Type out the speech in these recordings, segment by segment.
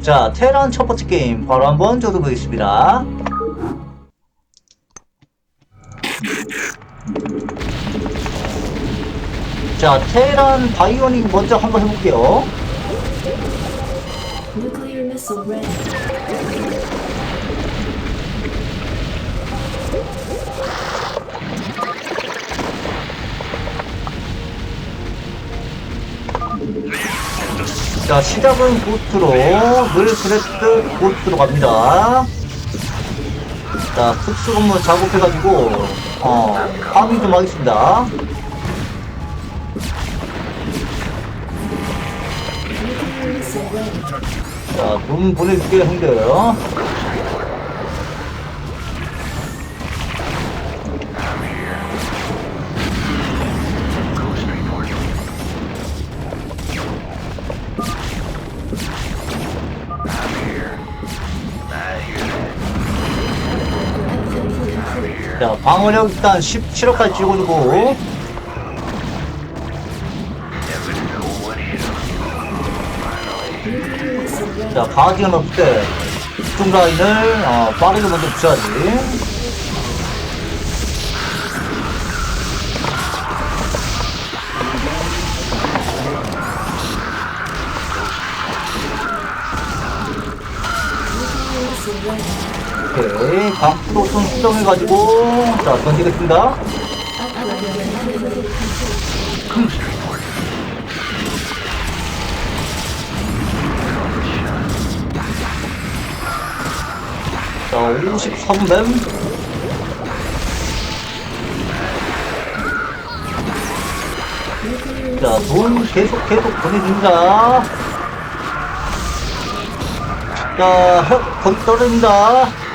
자, 테란 첫 번째 게임 바로 한번 줘보겠습니다. 자, 테란 바이오닉 먼저 한번 해볼게요. 자, 시작은 고스트로, 늘 그랬듯 고스트로 갑니다. 자, 특수 건물 작업해가지고, 어, 파밍 좀 하겠습니다. 자, 돈 보내줄게요, 형들. 자, 방어력 일단 17억까지 찍어주고. 자, 가디언 없을 때, 이쪽 라인을, 어, 빠르게 먼저 붙여야지. 오케이. 각도 좀 수정해가지고, 자, 던지겠습니다. 자, 53뱀. Nuclear 자, 돈 계속 계속 보내줍니다. 자, 혁, 거기 떨어집니다.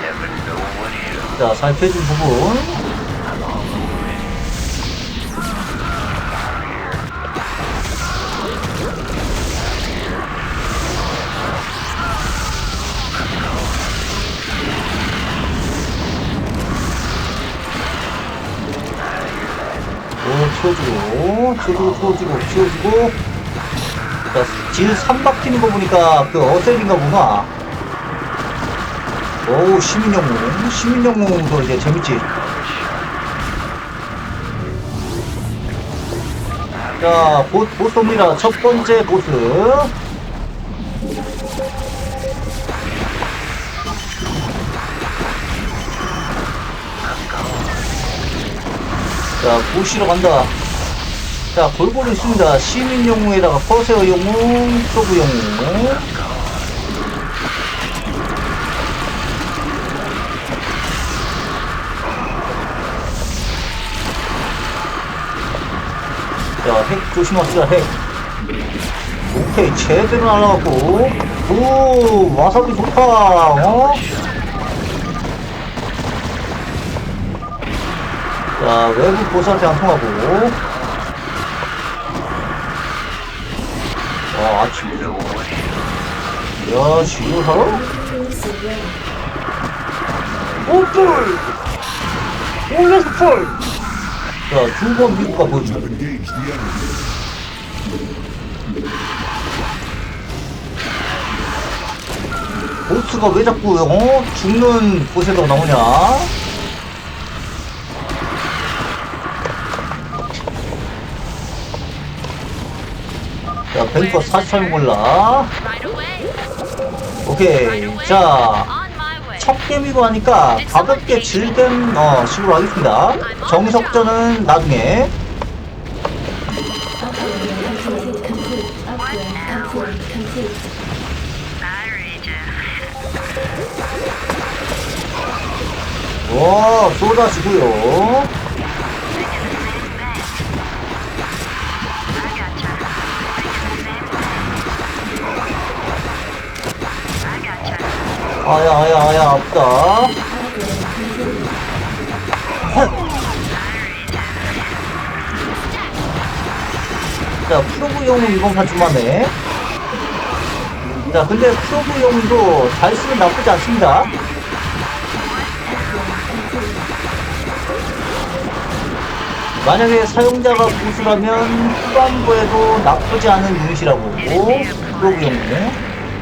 자, 살펴준 부분. 오, 치워주고, 치워주고, 치워주고, 치워주고. 자, 질 3박히는 거 보니까 그 어셀인가 보나. 오, 시민영웅. 시민영웅도 이제 재밌지. 자, 보, 보스입니다. 첫 번째 보스. 자, 부시러 간다. 자, 골고루 있습니다. 시민 영웅에다가 커세어 영웅, 서브 영웅. 자, 핵 조심합시다, 핵. 오케이, 제대로 날아갔고. 오, 와사비 좋다, 어? 자, 외부 보스한테 안 통하고. 아, 아침. 야, 지금 사러? Nuclear missile ready. 오, 뿔! 올려서 뿔! 자, 두번 미국가 enemy. 보스가 왜 자꾸, 어? 죽는 곳에서 나오냐? 자, 뱅커 48 몰라. Right away. 오케이. 자. 첫 게임이고 하니까 가볍게 즐겜 어, 식으로 하겠습니다. 정석전은 나중에. 와, 쏟아지고요. 아야, 아야, 아야, 아프다. 자, 프로브용 이번 판 좀하네. 자, 근데 프로브용도 잘 쓰면 나쁘지 않습니다. 만약에 사용자가 고수라면 후반부에도 나쁘지 않은 유닛이라고 보고 프로브용은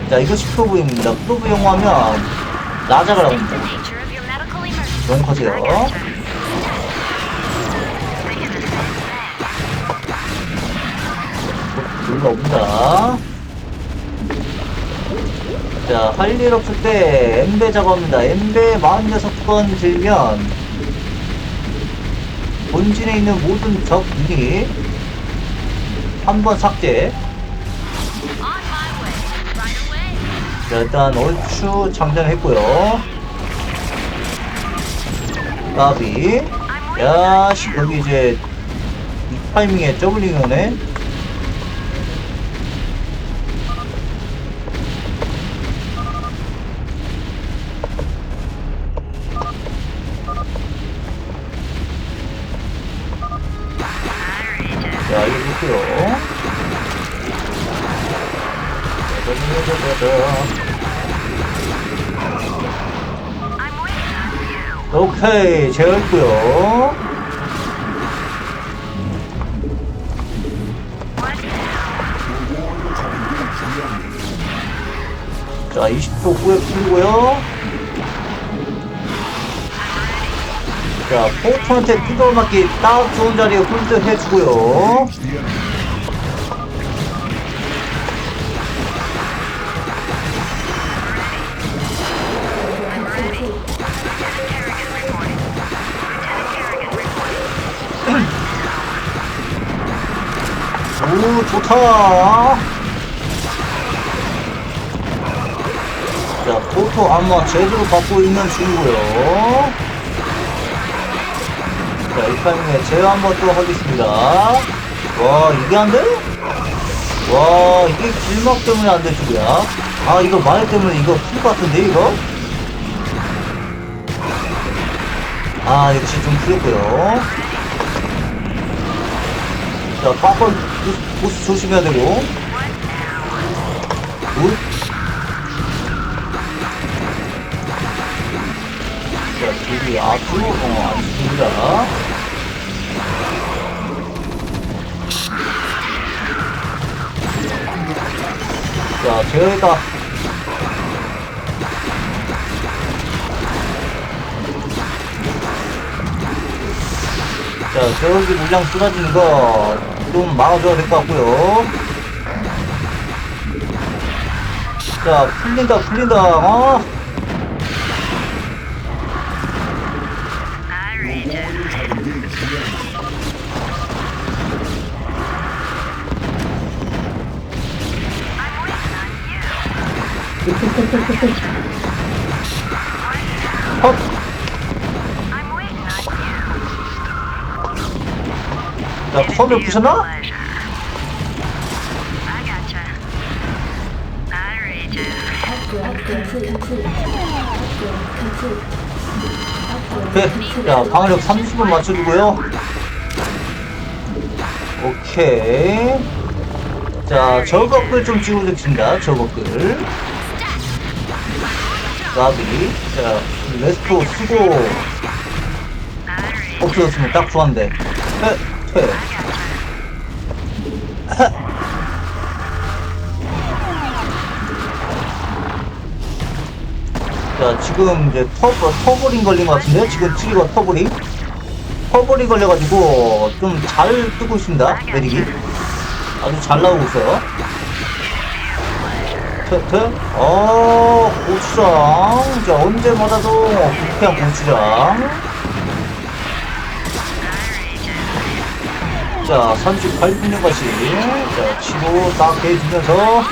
자, 이것이 프로브입니다. 프로브 영화면 라자가 나옵니다. 용커세요. Gotcha. 눌러옵니다. 자, 할 일 없을 때 엠베 작업합니다. 엠베 46번 들면 본진에 있는 모든 적 유닛 한번 삭제. 자, 일단 얼추 장전했고요. 까비. 야, 씨, 여기 이제 이 타이밍에 저블링 오네. 오케이. What 자, 20초 후에 풀고요. 자, 포트한테 뜯어맞기 딱 좋은 자리에 홀드 해주고요. 오, 좋다. 자, 포토 아마 제대로 받고 있는 중이고요. 자, 이 타이밍에 제어 한번 또 하겠습니다. 와, 이게 안 돼? 와, 이게 길막 때문에 안될 줄이야. 아, 이거 마늘 때문에 이거 풀 같은데, 이거? 아, 역시 좀 풀렸고요. 자, 빠빠 보스 조심해야 되고. 굿. 자, 둘이 앞으로, 어, 아쉽습니다. 자, 제어다. 자, 저기 물량 쏟아지는 거 좀 막아줘야 될 것 같고요. 자, 풀린다, 풀린다, 어? I complete. Upgrade complete. 오케이. 자, 방어력 30분 맞춰주고요. 오케이. 자, 저것글 좀 찍어주겠습니다. 저것글. 가비. 자, 레스토 쓰고. 없어졌으면 딱 좋았는데. 퇴, 퇴. 자, 지금 이제 터보, 터보링 걸린 것 같은데요? 지금 트리거 터보링? 터보링 걸려가지고 좀 잘 뜨고 있습니다. 메릭이. 아주 잘 나오고 있어요. 퇴, 퇴. 어, 고추장. 자, 언제 맞아도 불쾌한 고추장. 자, 38분의 것이. 자, 치고 딱 해주면서.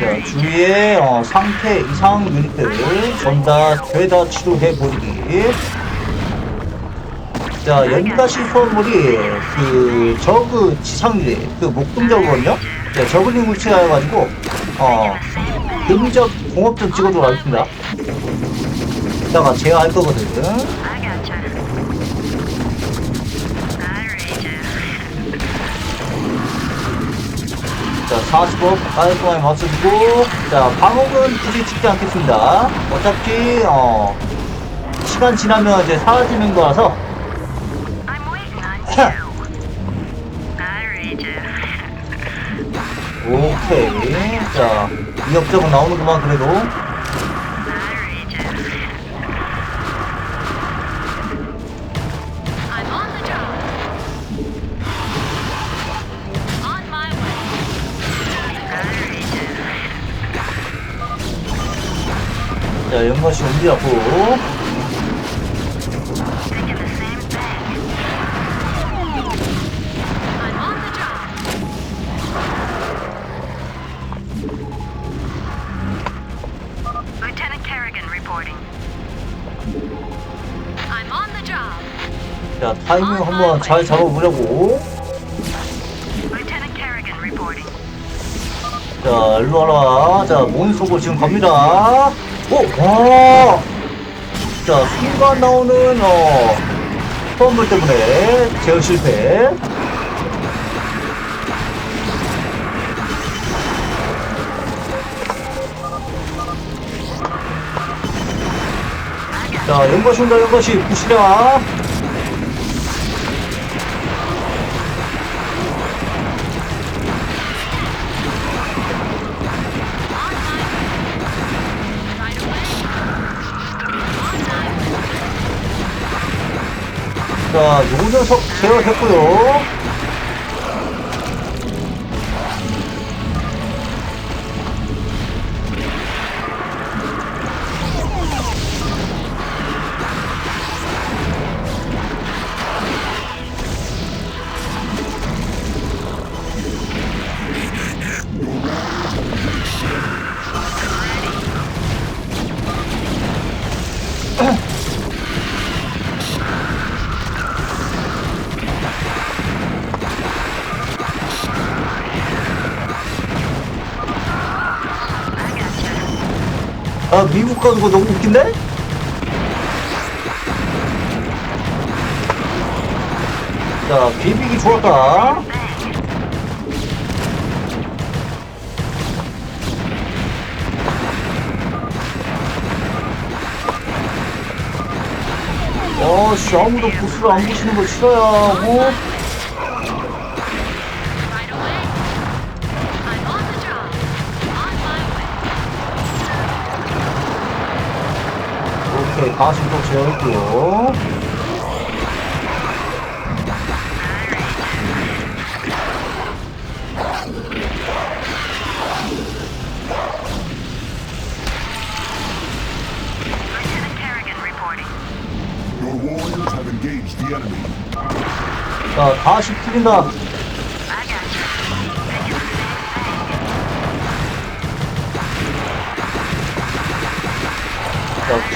자, 주위에 어, 상태 이상 유닛들 전다 되다 치료해 버리기. 자, 연가시 소원물이 그 저그 지상유리 그 목금적이거든요. 자, 저글링 물체여가지고 어 능적 공업 좀 찍어주고 가겠습니다. 이따가 제가 알 거거든요. 자, 40억 깔끔하게 맞춰주고, 자, 방어은 굳이 찍지 않겠습니다. 어차피, 어, 시간 지나면 이제 사라지는 거라서. 오케이. 자, 이업적은 나오는구만 그래도. 자 연마시 준비하고? 자 타이밍 한번 아, 잘 잡아보려고. 자 일로 와라. 자 몬스터고 지금 갑니다. 오와자 순간 나오는 어 펌블 때문에 제어 실패. 자, 연거신가 연거시 부시라. 자, 요 녀석 제어했고요. 아 미국 가는 거 너무 웃긴데? 자 비비기 좋았다 어씨 아무도 보스를 안 보시는 걸 싫어요 뭐 오케이 다시 또 재울게요. 자 다시 풀린다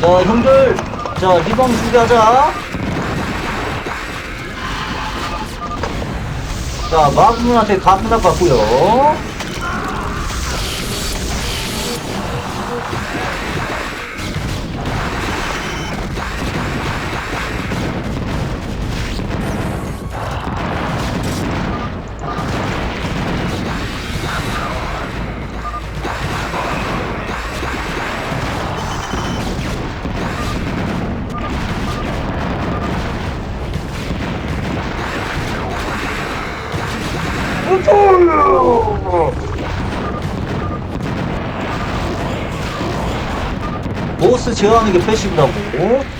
자 형들 자 리방 준비하자. 자 마군한테 가스나 받고요. 무서워요. 보스 제어하는 게 패시브라고.